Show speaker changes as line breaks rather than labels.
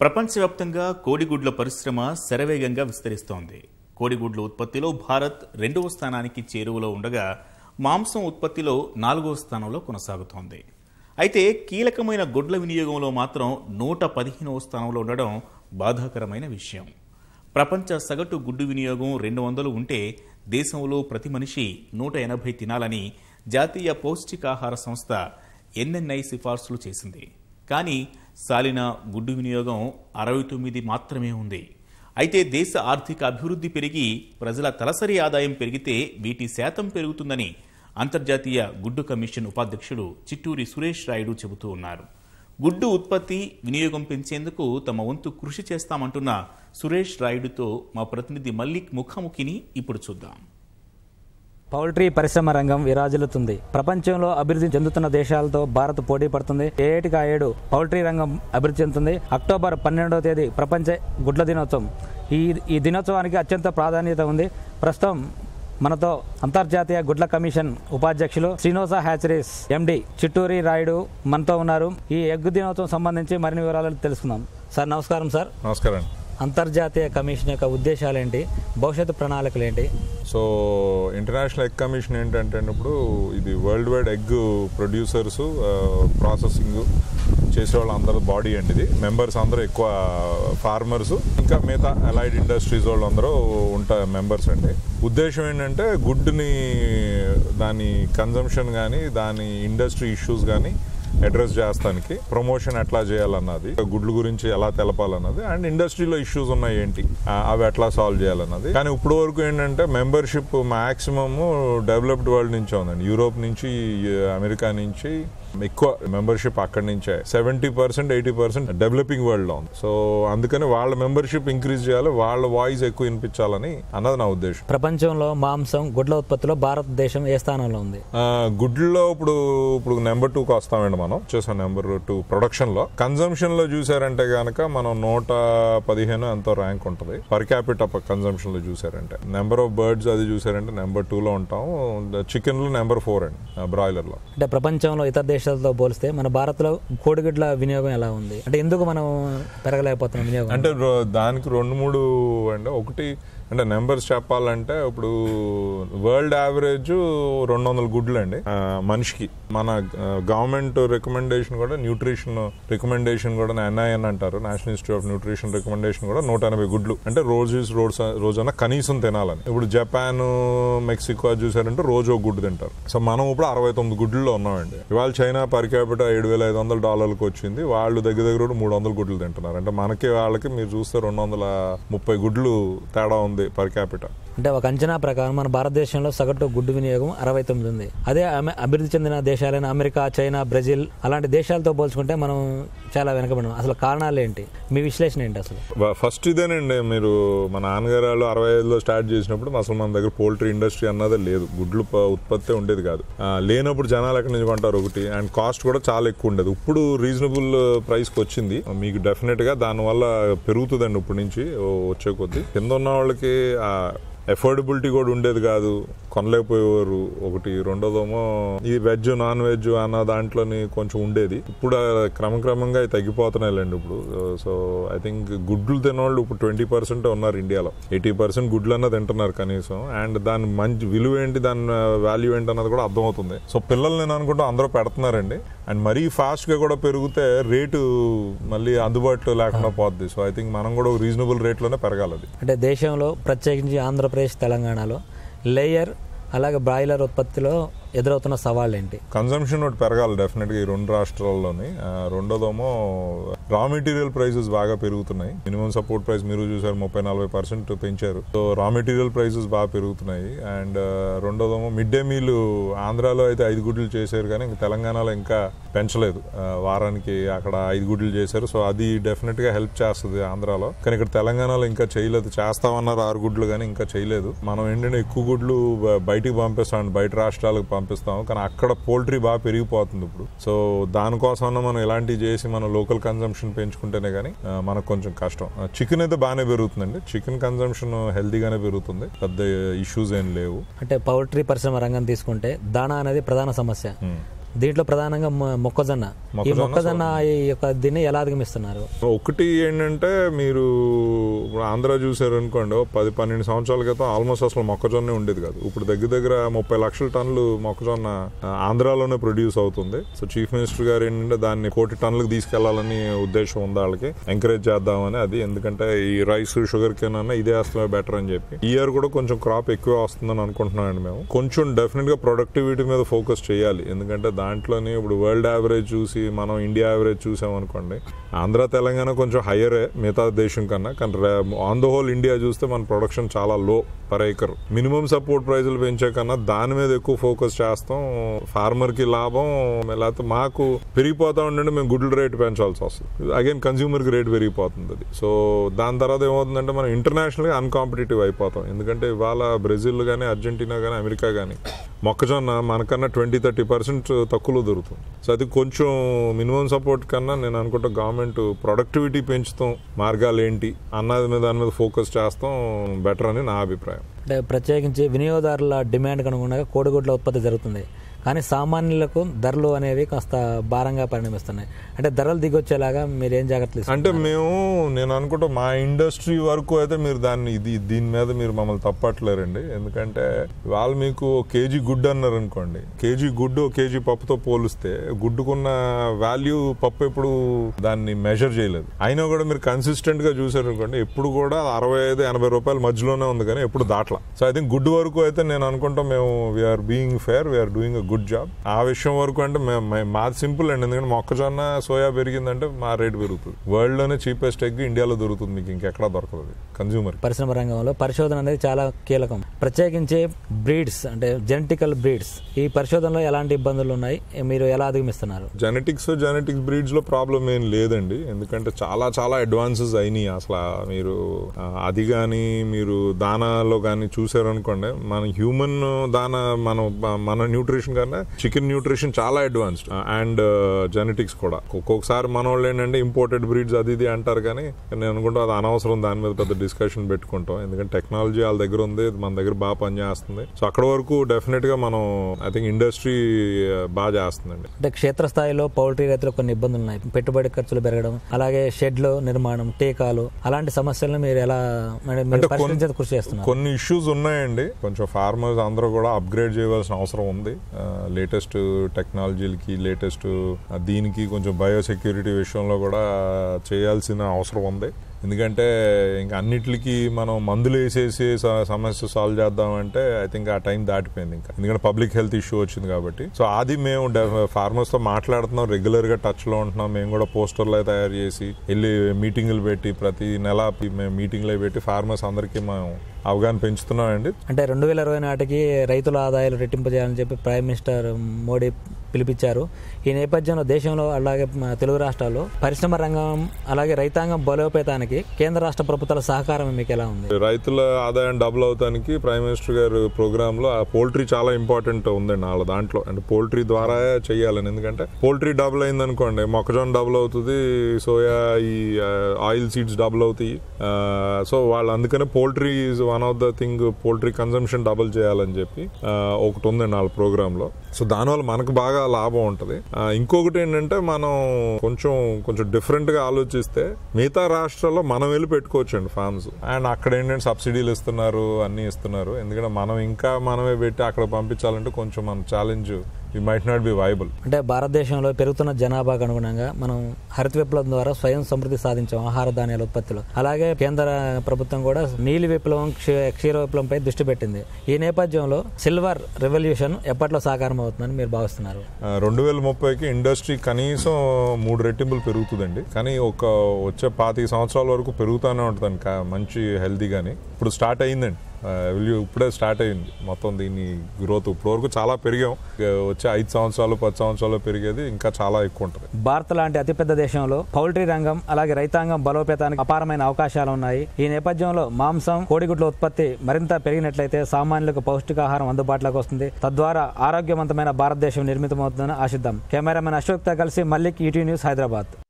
ప్రపంచవ్యాప్తంగా కోడిగుడ్ల పరిశ్రమ శరవేగంగా విస్తరిస్తోంది. కోడిగుడ్ల ఉత్పత్తిలో భారత్ రెండవ స్థానానికి చేరువలో ఉండగా మాంసం ఉత్పత్తిలో నాలుగవ స్థానంలో కొనసాగుతోంది. అయితే కీలకమైన గుడ్ల వినియోగంలో మాత్రం నూట పదిహేనవ స్థానంలో ఉండడం బాధాకరమైన విషయం. ప్రపంచ సగటు గుడ్డు వినియోగం రెండు వందలు ఉంటే దేశంలో ప్రతి మనిషి నూట ఎనభై తినాలని జాతీయ పౌష్టికాహార సంస్థ ఎన్ఎన్ఐ సిఫార్సులు చేసింది. కానీ సాలిన గుడ్డు వినియోగం అరవై తొమ్మిది మాత్రమే ఉంది. అయితే దేశ ఆర్థిక అభివృద్ధి పెరిగి ప్రజల తలసరి ఆదాయం పెరిగితే వీటి శాతం పెరుగుతుందని అంతర్జాతీయ గుడ్డు కమిషన్ ఉపాధ్యక్షుడు చిట్టూరి సురేష్ రాయుడు చెబుతూ ఉన్నారు. గుడ్డు ఉత్పత్తి వినియోగం పెంచేందుకు తమ వంతు కృషి చేస్తామంటున్న సురేష్ రాయుడుతో మా ప్రతినిధి మల్లిక్ ముఖాముఖిని ఇప్పుడు చూద్దాం.
పౌల్ట్రీ పరిశ్రమ రంగం విరాజిల్లుతుంది. ప్రపంచంలో అభివృద్ధి చెందుతున్న దేశాలతో భారత్ పోటీ పడుతుంది. ఏటికా ఏడు పౌల్ట్రీ రంగం అభివృద్ధి చెందుతుంది. అక్టోబర్ పన్నెండవ తేదీ ప్రపంచ గుడ్ల దినోత్సవం. ఈ ఈ దినోత్సవానికి అత్యంత ప్రాధాన్యత ఉంది. ప్రస్తుతం మనతో అంతర్జాతీయ గుడ్ల కమిషన్ ఉపాధ్యక్షులు శ్రీనివాస హ్యాచరీస్ ఎండి చిట్టూరి రాయుడు మనతో ఉన్నారు. ఈ ఎగ్ దినోత్సవం సంబంధించి మరిన్ని వివరాలు తెలుసుకుందాం. సార్ నమస్కారం సార్.
నమస్కారం.
అంతర్జాతీయ కమిషన్ యొక్క ఉద్దేశాలు ఏంటి భవిష్యత్తు ప్రణాళికలు ఏంటి
సో ఇంటర్నేషనల్ ఎగ్ కమిషన్ ఏంటంటే ఇప్పుడు ఇది world wide egg producers processing చేసే వాళ్ళందరూ బాడీ అండి ఇది. మెంబర్స్ అందరూ ఎక్కువ ఫార్మర్స్ ఇంకా మిగతా అలైడ్ ఇండస్ట్రీస్ వాళ్ళు అందరూ ఉంటారు మెంబర్స్ అండి. ఉద్దేశం ఏంటంటే గుడ్ని దాని కన్జంప్షన్ కానీ దాని ఇండస్ట్రీ ఇష్యూస్ కానీ అడ్రస్ చేస్తానికి. ప్రమోషన్ ఎట్లా చేయాలన్నది గుడ్ల గురించి ఎలా తెలపాలన్నది అండ్ ఇండస్ట్రీలో ఇష్యూస్ ఉన్నాయి ఏంటి అవి ఎట్లా సాల్వ్ చేయాలన్నది. కానీ ఇప్పుడు వరకు ఏంటంటే మెంబర్షిప్ మ్యాక్సిమమ్ డెవలప్డ్ వరల్డ్ నుంచే ఉందండి. యూరోప్ నుంచి అమెరికా నుంచి ఎక్కువ మెంబర్షిప్ అక్కడి నుంచే. Seventy percent eighty percent developing వరల్డ్లో ఉంది. సో అందుకని వాళ్ళ మెంబర్షిప్ ఇంక్రీజ్ చేయాలి వాళ్ళ వాయిస్ ఎక్కువ వినిపించాలని అన్నది నా ఉద్దేశం.
ప్రపంచంలో మాంసం గుడ్ల ఉత్పత్తిలో భారతదేశం ఏ స్థానంలో ఉంది?
ఆ, గుడ్లలో ఇప్పుడు ఇప్పుడు నెంబర్ టూకి వస్తామండి మనం. చూసాం నెంబర్ టూ ప్రొడక్షన్లో. కన్జంప్షన్లో చూసారంటే గనక మనం నూట పదిహేను ఎంతో ర్యాంక్ ఉంటుంది. పర్ క్యాపిట కన్జంప్షన్లో చూసారంటే. నెంబర్ ఆఫ్ బర్డ్స్ అది చూసారంటే నెంబర్ టూ లో ఉంటాం. చికెన్లో నెంబర్ ఫోర్ అండి బ్రాయిలర్లో.
అంటే ప్రపంచంలో ఇతర దేశాలతో పోలిస్తే మన భారత్లో కోడిగుడ్ల వినియోగం ఎలా ఉంది? అంటే ఎందుకు మనం పెరగలేకపోతున్నాం వినియోగం?
అంటే రో- దానికి రెండు మూడు అంటే ఒకటి అంటే నెంబర్స్ చెప్పాలంటే ఇప్పుడు వరల్డ్ యావరేజ్ రెండు వందల గుడ్లు అండి మనిషికి. మన గవర్నమెంట్ రికమెండేషన్ కూడా న్యూట్రిషన్ రికమెండేషన్ కూడా ఎన్ఐఎన్ అంటారు. National institute of nutrition recommendation కూడా నూట ఎనభై గుడ్లు. అంటే రోజు రోజు రోజున కనీసం తినాలని. ఇప్పుడు జపాన్ మెక్సికో చూసారంటే రోజు ఒక గుడ్డు తింటారు. సో మనం ఇప్పుడు అరవై తొమ్మిది గుడ్లలో ఉన్నామండి. ఇవాళ చైనా పర్ క్యాపిటల్ ఏడు వేల ఐదు వందల డాలర్లకు వచ్చింది. వాళ్ళు దగ్గర దగ్గర కూడా మూడు వందల గుడ్లు తింటున్నారు. అంటే మనకి వాళ్ళకి మీరు చూస్తే రెండు వందల ముప్పై గుడ్లు తేడా ఉంది. పర్ క్యాపిటల్
అంటే ఒక అంచనా ప్రకారం మన భారతదేశంలో సగటు గుడ్డు వినియోగం అరవై తొమ్మిది ఉంది. అదే అమె- అభివృద్ధి చెందిన దేశాలైన అమెరికా చైనా బ్రెజిల్ అలాంటి దేశాలతో పోల్చుకుంటే మనం చాలా వెనకబడినాం. అసలు కారణాలు ఏంటి? మీ విశ్లేషణ ఏంటి అసలు?
ఫస్ట్ ఇదేనండి. మీరు మన నాన్నగారు వాళ్ళు అరవై ఐదులో స్టార్ట్ చేసినప్పుడు అసలు మన దగ్గర పోల్ట్రీ ఇండస్ట్రీ అన్నదే లేదు. గుడ్లు ఉత్పత్తి ఉండేది కాదు. లేనప్పుడు జనాలు ఎక్కడి నుంచి కొంటారు ఒకటి? అండ్ కాస్ట్ కూడా చాలా ఎక్కువ ఉండేది. ఇప్పుడు రీజనబుల్ ప్రైస్కి వచ్చింది. మీకు డెఫినెట్గా దానివల్ల పెరుగుతుందండి ఇప్పటి నుంచి వచ్చే కొద్దీ. కింద ఉన్న వాళ్ళకి ఎఫోర్డబిలిటీ కూడా ఉండేది కాదు. కొనలేకపోయేవారు. ఒకటి రెండోదేమో ఈ వెజ్ నాన్ వెజ్ అన్న దాంట్లోని కొంచెం ఉండేది. ఇప్పుడు క్రమక్రమంగా అవి తగ్గిపోతున్నాయిలేండి ఇప్పుడు. సో ఐ థింక్ గుడ్లు తినవాళ్ళు ఇప్పుడు ట్వంటీ పర్సెంట్ ఉన్నారు ఇండియాలో. ఎయిటీ పర్సెంట్ గుడ్లు అన్న తింటున్నారు కనీసం. అండ్ దాని మంచి విలువ ఏంటి దాని వాల్యూ ఏంటి అన్నది కూడా అర్థమవుతుంది. సో పిల్లలు నేను అనుకుంటా అందరూ పెడుతున్నారండి. అండ్ మరీ ఫాస్ట్గా కూడా పెరిగితే రేటు మళ్ళీ అందుబాటులో లేకుండా పోద్ది. సో ఐ థింక్ మనం కూడా రీజనబుల్ రేట్లోనే పెరగాలి
అంటే దేశంలో ప్రత్యేకించి ఆంధ్రప్రదేశ్ తెలంగాణలో. లేయర్ అలాగే బ్రాయిలర్ ఉత్పత్తిలో ఎదురవుతున్న సవాళ్ళు ఏంటి
కన్సంప్షన్ ఒకటి పెరగాలి డెఫినెట్గా ఈ రెండు రాష్ట్రాల్లోని. రెండోదేమో రా మెటీరియల్ ప్రైసెస్ బాగా పెరుగుతున్నాయి. మినిమం సపోర్ట్ ప్రైస్ మీరు చూసారు ముప్పై నలభై పర్సెంట్ పెంచారు. సో రా మెటీరియల్ ప్రైసెస్ బాగా పెరుగుతున్నాయి. అండ్ రెండోదేమో మిడ్ డే మీల్ ఆంధ్రాలో అయితే ఐదు గుడ్లు చేశారు కానీ ఇంకా తెలంగాణలో ఇంకా పెంచలేదు. వారానికి అక్కడ ఐదు గుడ్లు చేశారు. సో అది డెఫినెట్గా హెల్ప్ చేస్తుంది ఆంధ్రాలో. కానీ ఇక్కడ తెలంగాణలో ఇంకా చేయలేదు. చేస్తామన్నారు ఆరు గుడ్లు కానీ ఇంకా చేయలేదు. మనం ఏంటంటే ఎక్కువ గుడ్లు బయటికి పంపిస్తాం బయట రాష్ట్రాలకు పంపి పంపిస్తాం కానీ అక్కడ పోల్ట్రీ బాగా పెరిగిపోతుంది ఇప్పుడు. సో దానికోసం మనం ఇలాంటివి చేసి మనం లోకల్ కన్సంప్షన్ పెంచుకుంటేనే కానీ మనకు కొంచెం కష్టం. చికెన్ అయితే బాగానే పెరుగుతుందండి. చికెన్ కన్సంప్షన్ హెల్తీగానే పెరుగుతుంది. పెద్ద ఇష్యూస్ ఏం లేవు.
అంటే పౌల్ట్రీ పరిశ్రమ రంగం తీసుకుంటే దాణా అనేది ప్రధాన సమస్య. దీంట్లో ప్రధానంగా మొక్కజొన్న. ఈ
మొక్కజొన్న,
యొక్క దీన్ని ఎలా అధిగమిస్తున్నారు?
ఒకటి ఏంటంటే మీరు ఆంధ్ర చూసారు అనుకోండి పది పన్నెండు సంవత్సరాల క్రితం ఆల్మోస్ట్ అసలు మొక్కజొన్నే ఉండేది కాదు. ఇప్పుడు దగ్గర దగ్గర ముప్పై లక్షల టన్నులు మొక్కజొన్న ఆంధ్రాలోనే ప్రొడ్యూస్ అవుతుంది. సో చీఫ్ మినిస్టర్ గారు ఏంటంటే దాన్ని కోటి టన్నులకు తీసుకెళ్ళాలని ఉద్దేశం ఉంది వాళ్ళకి. ఎంకరేజ్ చేద్దామని అది. ఎందుకంటే ఈ రైస్ షుగర్ కేన్ అన్న ఇదే వస్తే బెటర్ అని చెప్పి. ఈ ఇయర్ కూడా కొంచెం క్రాప్ ఎక్కువ వస్తుందని అనుకుంటున్నామండి మేము. కొంచెం డెఫినెట్గా ప్రొడక్టివిటీ మీద ఫోకస్ చేయాలి. ఎందుకంటే దాంట్లోనే ఇప్పుడు వరల్డ్ యావరేజ్ చూసి మనం ఇండియా యావరేజ్ చూసామనుకోండి ఆంధ్ర తెలంగాణ కొంచెం హయ్యరే మిగతా దేశం కన్నా కానీ ఆన్ ద హోల్ ఇండియా చూస్తే మన ప్రొడక్షన్ చాలా లో పర్ ఏకర్ మినిమం సపోర్ట్ ప్రైజులు పెంచే కన్నా దాని మీద ఎక్కువ ఫోకస్ చేస్తాం ఫార్మర్కి లాభం లేకపోతే మాకు పెరిగిపోతా ఉండండి మేము గుడ్ల రేట్ పెంచాల్సి వస్తుంది. అగైన్ కన్స్యూమర్కి రేట్ పెరిగిపోతుంది అది. సో దాని తర్వాత ఏమవుతుందంటే మనం ఇంటర్నేషనల్గా అన్కాంపిటేటివ్ అయిపోతాం. ఎందుకంటే ఇవాళ బ్రెజిల్ కానీ అర్జెంటీనా కానీ అమెరికా కానీ మొక్కజొన్న మనకన్నా ట్వంటీ థర్టీ పర్సెంట్ తక్కువలో దొరుకుతుంది. సో అది కొంచెం మినిమం సపోర్ట్ కన్నా నేను అనుకుంటా గవర్నమెంట్ ప్రొడక్టివిటీ పెంచుతాం మార్గాలు ఏంటి అన్నది మీద దాని మీద ఫోకస్ చేస్తాం బెటర్ అని నా అభిప్రాయం.
అంటే ప్రత్యేకించి వినియోగదారుల డిమాండ్కి అనుగుణంగా కోడిగుడ్ల ఉత్పత్తి జరుగుతుంది. కానీ సామాన్యులకు ధరలు అనేవి కాస్త భారంగా పరిణమిస్తున్నాయి. అంటే ధరలు దిగొచ్చేలాగా మీరు ఏం జాగ్రత్తలు
అంటే మేము నేను అనుకుంటా మా ఇండస్ట్రీ వరకు అయితే మీరు దాన్ని ఇది దీని మీద మీరు మమ్మల్ని తప్పట్లేరండి. ఎందుకంటే వాళ్ళు మీకు కేజీ గుడ్డు అన్నారు అనుకోండి కేజీ గుడ్డు కేజీ పప్పుతో పోలిస్తే గుడ్డుకున్న వాల్యూ పప్పు ఎప్పుడు దాన్ని మెజర్ చేయలేదు. అయినా కూడా మీరు కన్సిస్టెంట్గా చూసారు అనుకోండి ఎప్పుడు కూడా అరవై ఐదు ఎనభై రూపాయల మధ్యలోనే ఉంది కానీ ఎప్పుడు దాట్లా. సో ఐ థింక్ గుడ్డు వరకు అయితే నేను అనుకుంటాం మేము we're being fair we're doing good job. ఆ విషయం వరకు అంటే మాది సింపుల్ అండి. ఎందుకంటే మొక్కజొన్న సోయా పెరిగిందంటే మా రేట్ పెరుగుతుంది. వరల్డ్లోనే చీపెస్ట్ ఎగ్ ఇండియాలో దొరుకుతుంది మీకు ఇంకెక్కడా దొరకదు కన్జ్యూమర్
పరిశ్రమ రంగంలో పరిశోధన అనేది చాలా కీలకం. ప్రత్యేకించి బ్రీడ్స్ అంటే జెనెటికల్ బ్రీడ్స్ ఈ పరిశోధనలో ఎలాంటి ఇబ్బందులు ఉన్నాయి? మీరు ఎలా అధిగమిస్తున్నారు?
జెనెటిక్స్ జెనెటిక్స్ బ్రీడ్స్లో ప్రాబ్లం ఏం లేదండి. ఎందుకంటే చాలా చాలా అడ్వాన్సెస్ అయినాయి. అసలు మీరు అది కానీ మీరు దానాలో కానీ చూసారు అనుకోండి మన హ్యూమన్ దానా మనం మన న్యూట్రిషన్ కన్నా చికెన్ న్యూట్రిషన్ చాలా అడ్వాన్స్డ్. అండ్ జెనెటిక్స్ కూడా. ఒక్కొక్కసారి మన వాళ్ళు ఏంటంటే ఇంపోర్టెడ్ బ్రీడ్స్ అది ఇది అంటారు కానీ నేను అనుకుంటా అది అనవసరం దాని మీద పెద్ద డిస్కషన్ పెట్టుకుంటాం. ఎందుకంటే టెక్నాలజీ వాళ్ళ దగ్గర ఉంది మన దగ్గర బాగా పనిచేస్తుంది. సో అక్కడ వరకు డెఫినెట్గా మనం ఐ థింక్ ఇండస్ట్రీ బాగా చేస్తుందండి.
అంటే క్షేత్రస్థాయిలో పౌల్ట్రీ రైతులకు కొన్ని ఇబ్బందులు ఉన్నాయి. పెట్టుబడి ఖర్చులు పెరగడం అలాగే షెడ్లు నిర్మాణం టీకాలు అలాంటి సమస్యలను మీరు ఎలా కృషి చేస్తున్నారు?
కొన్ని ఇష్యూస్ ఉన్నాయండి. కొంచెం ఫార్మర్స్ అందరూ కూడా అప్గ్రేడ్ చేయవలసిన అవసరం ఉంది. లేటెస్ట్ టెక్నాలజీలకి లేటెస్ట్ దీనికి కొంచెం బయోసెక్యూరిటీ విషయంలో కూడా చేయాల్సిన అవసరం ఉంది. ఎందుకంటే ఇంకా అన్నిటికి మనం మందులు వేసేసి స- సమస్య సాల్వ్ చేద్దామంటే ఐ థింక్ ఆ టైం దాటిపోయింది ఇంకా. ఎందుకంటే పబ్లిక్ హెల్త్ ఇష్యూ వచ్చింది కాబట్టి. సో అది మేము ఫార్మర్స్తో మాట్లాడుతున్నాం రెగ్యులర్గా టచ్లో ఉంటున్నాం. మేము కూడా పోస్టర్లు తయారు చేసి వెళ్ళి మీటింగులు పెట్టి ప్రతి నెల మేము మీటింగ్లు పెట్టి ఫార్మర్స్ అందరికీ మేము అవగాహన పెంచుతున్నామండి.
అంటే రెండు వేల ఇరవై నాటికి రైతుల ఆదాయాలు రెట్టింపు చేయాలని చెప్పి ప్రైమ్ మినిస్టర్ మోడీ పిలిపించారు. ఈ నేపథ్యంలో దేశంలో అలాగే తెలుగు రాష్ట్రాల్లో పరిశ్రమ రంగం అలాగే రైతాంగం బలోపేతానికి కేంద్ర రాష్ట్ర ప్రభుత్వాల సహకారం మీకు ఎలా ఉంది?
రైతుల ఆదాయం డబుల్ అవుతానికి ప్రైమ్ మినిస్టర్ గారు ప్రోగ్రామ్లో ఆ పోల్ట్రీ చాలా ఇంపార్టెంట్ ఉందండి వాళ్ళ దాంట్లో. అంటే పోల్ట్రీ ద్వారా చేయాలని. ఎందుకంటే పోల్ట్రీ డబుల్ అయింది అనుకోండి మొక్కజొన్న డబుల్ అవుతుంది సోయా ఈ ఆయిల్ సీడ్స్ డబుల్ అవుతాయి. సో వాళ్ళు అందుకనే poultry is one of the thing poultry consumption double చేయాలని చెప్పి ఒకటి ఉందండి వాళ్ళ ప్రోగ్రామ్లో సో దానివల్ల మనకు బాగా లాభం ఉంటుంది. ఇంకొకటి ఏంటంటే మనం కొంచెం కొంచెం డిఫరెంట్గా ఆలోచిస్తే మిగతా రాష్ట్రాల్లో మనం వెళ్ళి పెట్టుకోవచ్చండి ఫార్మ్స్ అండ్ అక్కడ ఏంటంటే సబ్సిడీలు ఇస్తున్నారు అన్నీ ఇస్తున్నారు. ఎందుకంటే మనం ఇంకా మనమే పెట్టి అక్కడ పంపించాలంటే కొంచెం మన challenge we might not be viable
అంటే భారతదేశంలో పెరుగుతున్న జనాభాకు అనుగుణంగా మనం హరిత విప్లవం ద్వారా స్వయం సమృద్ధి సాధించాం ఆహార ధాన్యాల ఉత్పత్తిలో. అలాగే కేంద్ర ప్రభుత్వం కూడా నీలి విప్లవం క్షీ- క్షీర విప్లవంపై దృష్టి పెట్టింది. ఈ నేపథ్యంలో సిల్వర్ రెవల్యూషన్ ఎప్పట్లో సాకారం అవుతుందని మీరు భావిస్తున్నారు?
రెండు వేల ముప్పైకి ఇండస్ట్రీ కనీసం మూడు రెట్టింపులు పెరుగుతుందండి. కానీ ఒక వచ్చే పాతిక సంవత్సరాల వరకు పెరుగుతూనే ఉంటుంది మంచి హెల్తీగాని ఇప్పుడు స్టార్ట్ అయిందండి. ఆ, ఇప్పుడే స్టార్ట్ అయింది మొత్తం దీని గ్రోత్ ఇప్పటివరకు చాలా పెరిగాం. వచ్చే ఐదు సంవత్సరాలు పది సంవత్సరాలు పెరిగేది ఇంకా చాలా ఎక్కువ ఉంటుంది.
భారత్ లాంటి అతిపెద్ద దేశంలో పౌల్ట్రీ రంగం అలాగే రైతాంగం బలోపేతానికి అపారమైన అవకాశాలు ఉన్నాయి. ఈ నేపథ్యంలో మాంసం కోడిగుడ్ల ఉత్పత్తి మరింత పెరిగినట్లయితే సామాన్యులకు పౌష్టికాహారం అందుబాటులోకి వస్తుంది. తద్వారా ఆరోగ్యవంతమైన భారతదేశం నిర్మితమవుతుందని ఆశిద్దాం. కెమెరామెన్ అశోక్తో కలిసి మల్లిక్ ఈటీ న్యూస్ హైదరాబాద్.